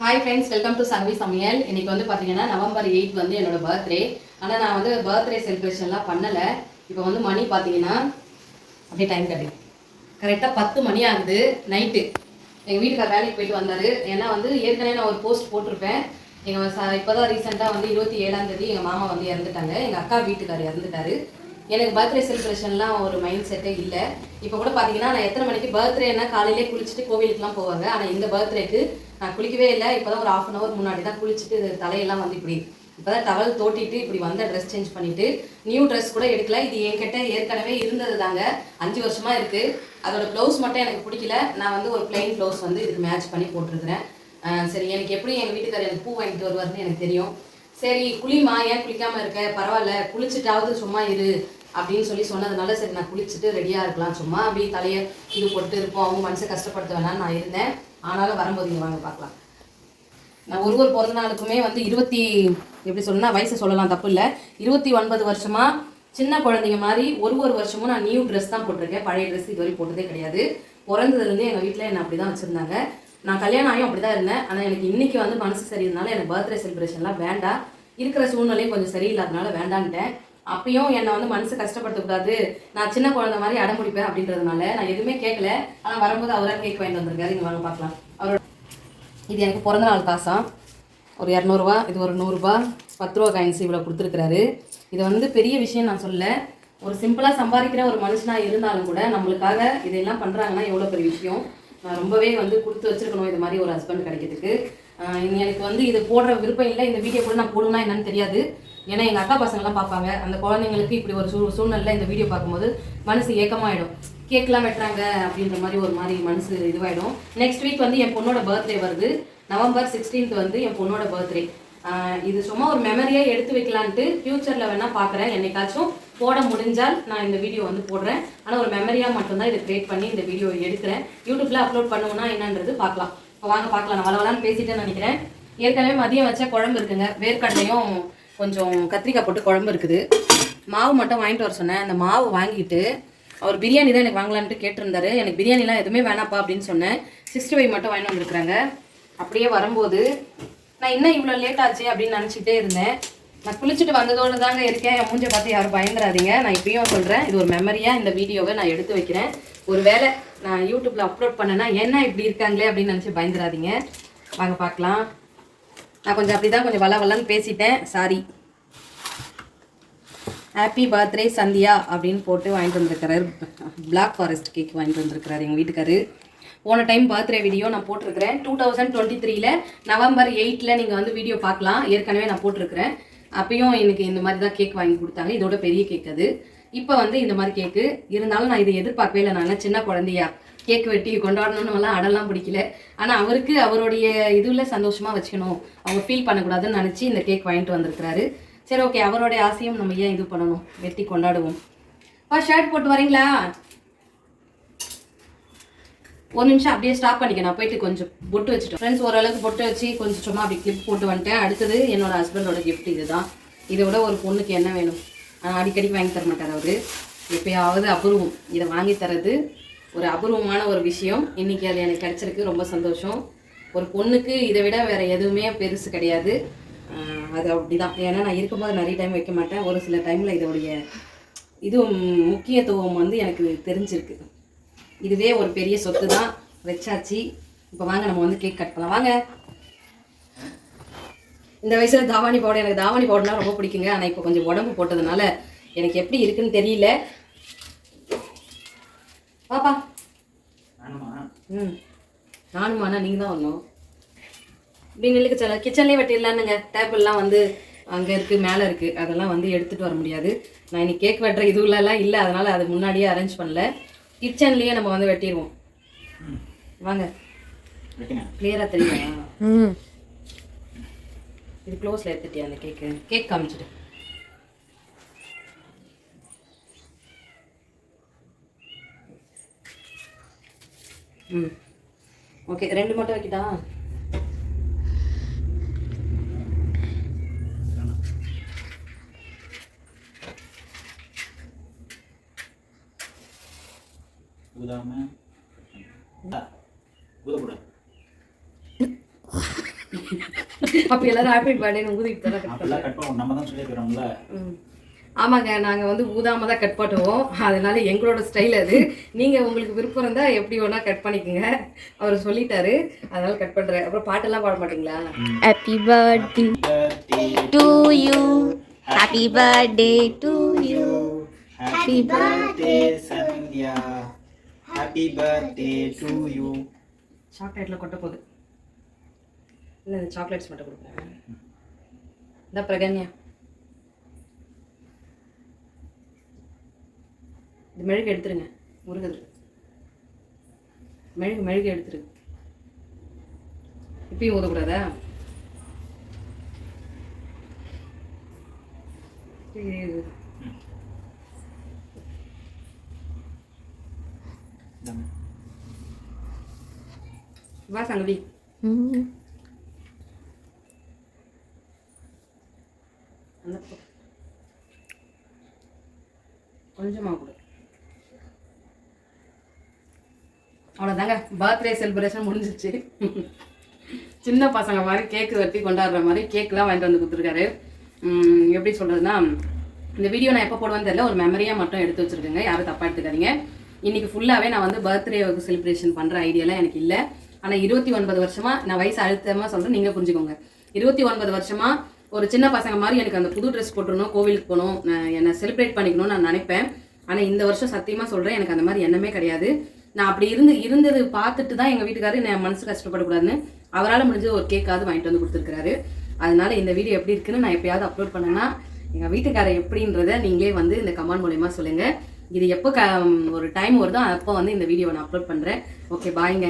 Hi friends welcome to Sangavi சமையல் இன்னைக்கு வந்து பார்த்தீங்கன்னா நவம்பர் எயிட் வந்து என்னோட பர்த்டே ஆனால் நான் வந்து பர்த்டே செலிப்ரேஷன்லாம் பண்ணலை. இப்போ வந்து மணி பார்த்தீங்கன்னா அப்படியே டைம் கட்டி. கரெக்டாக பத்து மணி ஆகுது நைட்டு எங்கள் வீட்டுக்கார் வேலைக்கு போயிட்டு வந்தார். ஏன்னா வந்து ஏற்கனவே நான் ஒரு போஸ்ட் போட்டிருப்பேன். எங்கள் இப்போ தான் ரீசெண்டாக வந்து இருபத்தி ஏழாம் தேதி எங்கள் மாமா வந்து இறந்துட்டாங்க. எங்கள் அக்கா வீட்டுக்கார் இறந்துட்டாரு. எனக்கு பர்த்டே செலிப்ரேஷன்லாம் ஒரு மைண்ட் செட்டே இல்லை. இப்போ கூட பார்த்தீங்கன்னா நான் எத்தனை மணிக்கு பர்த்டேனா காலையிலே குளிச்சுட்டு கோவிலுக்குலாம் போவாங்க. ஆனால் இந்த பர்த்டேக்கு நான் குளிக்கவே இல்லை. இப்போ தான் ஒரு ஆஃப் அன் ஹவர் முன்னாடி தான் குளிச்சுட்டு தலையெல்லாம் வந்து இப்படி இப்போ தான் டவல் தோட்டிட்டு இப்படி வந்த ட்ரெஸ் சேஞ்ச் பண்ணிவிட்டு நியூ ட்ரெஸ் கூட எடுக்கல. இது என்கிட்ட ஏற்கனவே இருந்தது தாங்க அஞ்சு வருஷமாக இருக்குது அதோட ப்ளவுஸ் மட்டும் எனக்கு பிடிக்கல. நான் வந்து ஒரு பிளெயின் ப்ளவுஸ் வந்து இதுக்கு மேட்ச் பண்ணி போட்டிருக்கிறேன். சரி எனக்கு எப்படி எங்கள் வீட்டுக்காரர் எனக்கு பூ வாங்கிட்டு வருவாருன்னு எனக்கு தெரியும். சரி குளிமா ஏன் குளிக்காமல் இருக்க? பரவாயில்ல. குளிச்சுட்டாவது சும்மா இரு. அப்படின்னு சொல்லி சொன்னதுனால சரி நான் குளிச்சுட்டு ரெடியாக இருக்கலாம். சும்மா அப்படியே தலையை இது போட்டு இருப்போம். அவங்க மனசை கஷ்டப்படுத்த வேணாம்னு நான் இருந்தேன். ஆனாலும் வரும்போது இங்கே வாங்க பார்க்கலாம். நான் ஒரு ஒரு பிறந்த நாளுக்குமே வந்து இருபத்தி எப்படி சொல்லணும்னா வயசு சொல்லலாம் தப்பு இல்லை. இருபத்தி ஒன்பது வருஷமாக சின்ன குழந்தைங்க மாதிரி ஒரு ஒரு வருஷமும் நான் நியூ ட்ரெஸ் தான் போட்டிருக்கேன். பழைய ட்ரெஸ் இது வரைக்கும் போட்டதே கிடையாது. பிறந்ததுலேருந்து எங்கள் வீட்டில் என்னை அப்படி தான் வச்சுருந்தாங்க. நான் கல்யாணம் ஆகியும் அப்படி தான் இருந்தேன். ஆனால் எனக்கு இன்றைக்கி வந்து மனசு சரியில்லைனால எனக்கு பர்த்டே செலிப்ரேஷன்லாம் வேண்டாம். இருக்கிற சூழ்நிலையும் கொஞ்சம் சரியில்லாதனால வேண்டான்ட்டேன் அப்பயும் என்னை வந்து மனசு கஷ்டப்படுத்தக்கூடாது நான் சின்ன குழந்தை மாதிரி அடம் பிடிப்பேன் அப்படின்றதுனால நான் எதுவுமே கேட்கல. ஆனால் வரும்போது அவராக கேக் வாங்கிட்டு வந்திருக்காரு. இங்கே வாங்க பார்க்கலாம். அவரோட இது எனக்கு பிறந்த நாள் காசா? ஒரு இரநூறுவா இது ஒரு நூறுரூபா பத்து ரூபா காயின்ஸ் இவ்வளோ கொடுத்துருக்குறாரு. இது வந்து பெரிய விஷயம் நான் சொல்ல ஒரு சிம்பிளாக சம்பாதிக்கிற ஒரு மனுஷனாக இருந்தாலும் கூட நம்மளுக்காக இதெல்லாம் பண்ணுறாங்கன்னா எவ்வளோ பெரிய விஷயம். நான் ரொம்பவே வந்து கொடுத்து வச்சிருக்கணும் இது மாதிரி ஒரு ஹஸ்பண்ட் கிடைக்கிறதுக்கு. எனக்கு வந்து இது போடுற விருப்பம் இல்லை. இந்த வீடியோ கூட நான் போடுவேனா என்னன்னு தெரியாது. ஏன்னா எங்கள் அக்கா பசங்கள்லாம் பார்ப்பாங்க. அந்த குழந்தைங்களுக்கு இப்படி ஒரு சூ சூழ்நிலை இந்த வீடியோ பார்க்கும்போது மனசு ஏக்கமாயிடும். கேக்லாம் வெட்டுறாங்க அப்படின்ற மாதிரி ஒரு மாதிரி மனசு இதுவாயிடும். நெக்ஸ்ட் வீக் வந்து என் பொண்ணோட பர்த்டே வருது. நவம்பர் சிக்ஸ்டீன்த் வந்து என் பொண்ணோட பர்த்டே இது சும்மா ஒரு மெமரியாக எடுத்து வைக்கலான்ட்டு ஃப்யூச்சரில் வேணால் பார்க்குறேன். என்னைக்காச்சும் போட முடிஞ்சால் நான் இந்த வீடியோ வந்து போடுறேன். ஆனால் ஒரு மெமரியாக மட்டும்தான் இதை கிரியேட் பண்ணி இந்த வீடியோ எடுக்கிறேன். யூடியூப்பில் அப்லோட் பண்ணுவோம்னா என்னன்றது பார்க்கலாம். இப்போ வாங்க பார்க்கலாம். நான் வளவலான்னு பேசிட்டேன்னு நினைக்கிறேன். ஏற்கனவே மதியம் வச்ச குழம்பு இருக்குங்க. வேர்க்கடலையும் கொஞ்சம் கத்திரிக்காய் போட்டு குழம்பு இருக்குது. மாவு மட்டும் வாங்கிட்டு வர சொன்னேன். அந்த மாவு வாங்கிட்டு அவர் பிரியாணி தான் எனக்கு வாங்கலான்ட்டு கேட்டிருந்தாரு. எனக்கு பிரியாணிலாம் எதுவுமே வேணாப்பா அப்படின்னு சொன்னேன். சிக்ஸ்டி ஃபைவ் மட்டும் வாங்கிட்டு வந்திருக்கிறாங்க. அப்படியே வரும்போது நான் இன்னும் இவ்வளோ லேட் ஆச்சு அப்படின்னு நினச்சிட்டே இருந்தேன். நான் குளிச்சுட்டு வந்ததோடு தாங்க இருக்கேன். என் மூஞ்சை பார்த்து யாரும் பயந்துடாதீங்க நான் இப்பயும் சொல்கிறேன் இது ஒரு மெமரியாக இந்த வீடியோவை நான் எடுத்து வைக்கிறேன். ஒரு வேளை நான் யூடியூப்பில் அப்லோட் பண்ணேன்னா என்ன இப்படி இருக்காங்களே அப்படின்னு நினச்சி பயந்துடாதீங்க வாங்க பார்க்கலாம். நான் கொஞ்சம் அப்படி தான் கொஞ்சம் வள வளன்னு பேசிட்டேன். சாரி ஹாப்பி பர்த்டே சந்தியா அப்படின்னு போட்டு வாங்கிட்டு வந்திருக்கிறார். பிளாக் ஃபாரஸ்ட் கேக் வாங்கிட்டு வந்திருக்கிறார் எங்கள் வீட்டுக்காரு. போன டைம் பர்த்டே வீடியோ நான் போட்டிருக்கிறேன். டூ தௌசண்ட் டுவெண்ட்டி த்ரீல நவம்பர் எயிட்டில் நீங்கள் வந்து வீடியோ பார்க்கலாம். ஏற்கனவே நான் போட்டிருக்கிறேன். அப்பயும் எனக்கு இந்த மாதிரி தான் கேக் வாங்கி கொடுத்தாங்க. இதோட பெரிய கேக் அது. இப்போ வந்து இந்த மாதிரி கேக்கு இருந்தாலும் நான் இதை எதிர்பார்க்கவே இல்லை. நான் சின்ன குழந்தையா கேக் வெட்டி கொண்டாடணும்னுலாம் அடலாம் பிடிக்கல. ஆனால் அவருக்கு அவருடைய இதுல சந்தோஷமா வச்சுக்கணும். அவங்க ஃபீல் பண்ணக்கூடாதுன்னு நினச்சி இந்த கேக் வாங்கிட்டு வந்திருக்கிறாரு. சரி ஓகே அவருடைய ஆசையும் நம்ம ஏன் இது பண்ணணும்? வெட்டி கொண்டாடுவோம். பா ஷர்ட் போட்டு வரீங்களா? ஒரு நிமிஷம் அப்படியே ஸ்டாப் பண்ணிக்க. நான் போயிட்டு கொஞ்சம் பொட்டு வச்சுட்டேன். ஃப்ரெண்ட்ஸ் ஓரளவுக்கு பொட்டு வச்சு கொஞ்சம் சும்மா அப்படி கிளிப் போட்டு வந்துட்டேன். அடுத்தது என்னோட ஹஸ்பண்டோட கிஃப்ட் இதுதான். இதை விட ஒரு பொண்ணுக்கு என்ன வேணும்? அடிக்கடி வாங்கி தர மாட்டார் அவர். எப்பயாவது அபூர்வம். இதை வாங்கி தரது ஒரு அபூர்வமான ஒரு விஷயம். இன்னைக்கு அது எனக்கு கிடைச்சிருக்கு. ரொம்ப சந்தோஷம். ஒரு பொண்ணுக்கு இதை விட வேற எதுவுமே பெருசு கிடையாது. அது அப்படிதான். ஏன்னா நான் இருக்கும்போது நிறைய டைம் வைக்க மாட்டேன். ஒரு சில டைம்ல இதோடைய இது முக்கியத்துவம் வந்து எனக்கு தெரிஞ்சிருக்கு. இதுவே ஒரு பெரிய சொத்து தான் வச்சாச்சு. இப்போ வாங்க நம்ம வந்து கேக் கட் பண்ணலாம். வாங்க. இந்த வயசில் தாவாணி பவுடர் எனக்கு தாவாணி பவுடர்னா ரொம்ப பிடிக்குங்க. ஆனால் இப்போ கொஞ்சம் உடம்பு போட்டதுனால எனக்கு எப்படி இருக்குன்னு தெரியல. பாப்பா. ம். நானுமாண்ணா நீங்கள் தான் வரணும். இப்படி நில்லுக்கு சொல்ல கிச்சன்லேயே வெட்டிடலான்னுங்க. டேபிள்லாம் வந்து அங்கே இருக்குது மேலே இருக்குது அதெல்லாம் வந்து எடுத்துகிட்டு வர முடியாது. நான் இன்னைக்கு கேக் வெட்டுற இதுலலாம் இல்லை. அதனால் அது முன்னாடியே அரேஞ்ச் பண்ணல. கிச்சன்லேயே நம்ம வந்து வெட்டிடுவோம். வாங்க. கிளியராக தெரியுமா ம். இது க்ளோஸில் எடுத்துட்டியா அந்த கேக்கு கேக் காமிச்சிட்டு ம். ஓகே ரெண்டு மட்டும் வைக்கிட்டா? ஊதாம ஊதக்கூடாது. அப்போ எல்லாரும் ஹாப்பி பர்த்டேன்னு ஊதிட்டு தர நம்ம தான் சொல்லியிருக்கிறோம்ல. ம். ஆமாங்க நாங்கள் வந்து ஊதாம தான் கட் பண்ணுவோம். அதனால எங்களோட ஸ்டைல் அது. நீங்கள் உங்களுக்கு விருப்பம் இருந்தால் எப்படி வேணா கட் பண்ணிக்கோங்க. அவர் சொல்லிட்டாரு. அதனால கட் பண்ணுறேன் அப்புறம் பாட்டெல்லாம் பாட மாட்டீங்களா? Happy birthday to you. Happy birthday to you. Happy birthday Sandhya happy birthday to you சாக்லேட்டில் கொட்ட போகுது. இல்லை இந்த சாக்லேட்ஸ் மட்டும் கொடுக்குறேன் இந்த பிரகன்யா. இது மெழுகு எடுத்துருங்க முருகது மெழுகு மெழுகு எடுத்துரு இப்பயும் ஊதக்கூடாதா. வா சங்கவி Mm. அந்த பக்கம். கொஞ்சமா கொடு அவ்வளோதாங்க பர்த்டே செலிப்ரேஷன் முடிஞ்சிச்சு சின்ன பசங்க மாதிரி கேக்கு வெட்டி கொண்டாடுற மாதிரி கேக்லாம் வாங்கிட்டு வந்து கொடுத்துருக்காரு. எப்படி சொல்கிறதுனா இந்த வீடியோ நான் எப்போ போடுவேன்னு தெரியல. ஒரு மெமரியாக மட்டும் எடுத்து வச்சிருக்கேங்க. யாரும் தப்பாக எடுத்துக்காதீங்க. இன்றைக்கி ஃபுல்லாகவே நான் வந்து பர்த்டே செலிப்ரேஷன் பண்ணுற ஐடியாலாம் எனக்கு இல்லை. ஆனால் இருபத்தி ஒன்பது வருஷமாக நான் வயசு அழுத்தமாக சொல்கிறேன் நீங்கள் புரிஞ்சுக்கோங்க. இருபத்தி ஒன்பது வருஷமாக ஒரு சின்ன பசங்க மாதிரி எனக்கு அந்த புது ட்ரெஸ் போட்டுருணும் கோவிலுக்கு போகணும் நான் என்னை செலிப்ரேட் பண்ணிக்கணும்னு நான் நினைப்பேன். ஆனால் இந்த வருஷம் சத்தியமாக சொல்கிறேன் எனக்கு அந்த மாதிரி எண்ணமே கிடையாது. நான் அப்படி இருந்து இருந்தது பார்த்துட்டு தான் எங்கள் வீட்டுக்காரரு என் மனசு கஷ்டப்படக்கூடாதுன்னு அவரால் முடிஞ்ச ஒரு கேக்காவது வாங்கிட்டு வந்து கொடுத்துருக்காரு அதனால இந்த வீடியோ எப்படி இருக்குன்னு நான் எப்பயாவது அப்லோட் பண்ணேன்னா எங்கள் வீட்டுக்காரர் எப்படின்றத நீங்களே வந்து இந்த கமெண்ட் மூலயமா சொல்லுங்கள் இது எப்போ க ஒரு டைம் வருதோ அப்போ வந்து இந்த வீடியோவை நான் அப்லோட் பண்ணுறேன் ஓகே பாய்ங்க